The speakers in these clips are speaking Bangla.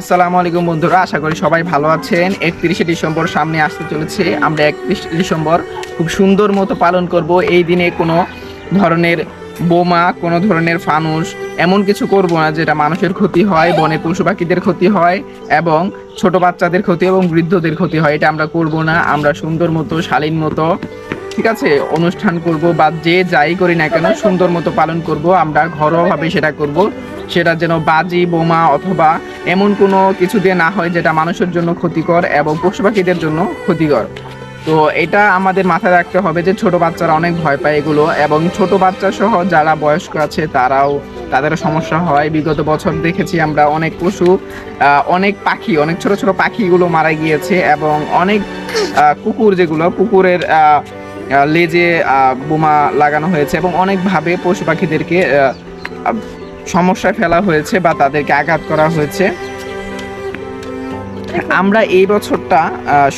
আসসালামু আলাইকুম বন্ধুরা, আশা করি সবাই ভালো আছেন। একত্রিশে ডিসেম্বর সামনে আসতে চলেছে। আমরা একত্রিশ ডিসেম্বর খুব সুন্দর মতো পালন করব। এই দিনে কোনো ধরনের বোমা, কোনো ধরনের ফানুস, এমন কিছু করব না যেটা মানুষের ক্ষতি হয়, বনে পশু পাখিদের ক্ষতি হয় এবং ছোট বাচ্চাদের ক্ষতি এবং বৃদ্ধদের ক্ষতি হয়। এটা আমরা করব না। আমরা সুন্দর মতো, শালীন মতো ঠিক আছে, অনুষ্ঠান করব বা যে যাই করি না কেন, সুন্দর মতো পালন করব, আমরা ঘরোয়াভাবে সেটা করব। সেটা যেন বাজি, বোমা অথবা এমন কোনো কিছু দিয়ে না হয় যেটা মানুষের জন্য ক্ষতিকর এবং পশু পাখিদের জন্য ক্ষতিকর। তো এটা আমাদের মাথায় রাখতে হবে যে ছোট বাচ্চারা অনেক ভয় পায় এগুলো এবং ছোট বাচ্চা সহ যারা বয়স্ক আছে তারাও তাদেরও সমস্যা হয়। বিগত বছর দেখেছি আমরা অনেক পশু অনেক পাখি, অনেক ছোট ছোট পাখিগুলো মারা গিয়েছে এবং অনেক কুকুর যেগুলো, কুকুরের লেজে বোমা লাগানো হয়েছে এবং অনেকভাবে পশু পাখিদেরকে সমস্যায় ফেলা হয়েছে বা তাদেরকে আঘাত করা হয়েছে। আমরা এই বছরটা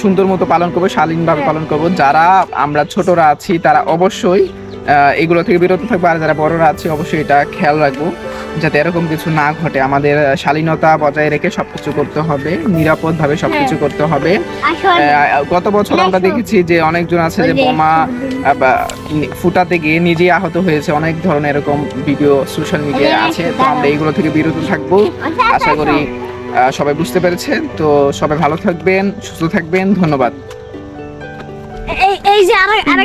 সুন্দর মতো পালন করব, শালীনভাবে পালন করব। যারা আমরা ছোটরা আছি, তারা অবশ্যই এগুলো থেকে বিরত থাকব। আর যারা বড়রা আছে অবশ্যই এটা খেয়াল রাখব যাতে এরকম কিছু না ঘটে। আমাদের শালীনতা বজায় রেখে সবকিছু করতে হবে নিরাপদভাবে সবকিছু করতে হবে। গত বছর আমরা দেখেছি যে অনেকজন আছে যে বোমা বা ফুটাতে গিয়ে নিজেই আহত হয়েছে। অনেক ধরনের এরকম ভিডিও সোশ্যাল মিডিয়ায় আছে। তো আমরা এইগুলো থেকে বিরত থাকব। আশা করি সবাই বুঝতে পেরেছেন তো সবাই ভালো থাকবেন সুস্থ থাকবেন। ধন্যবাদ। এই এই যে আরেক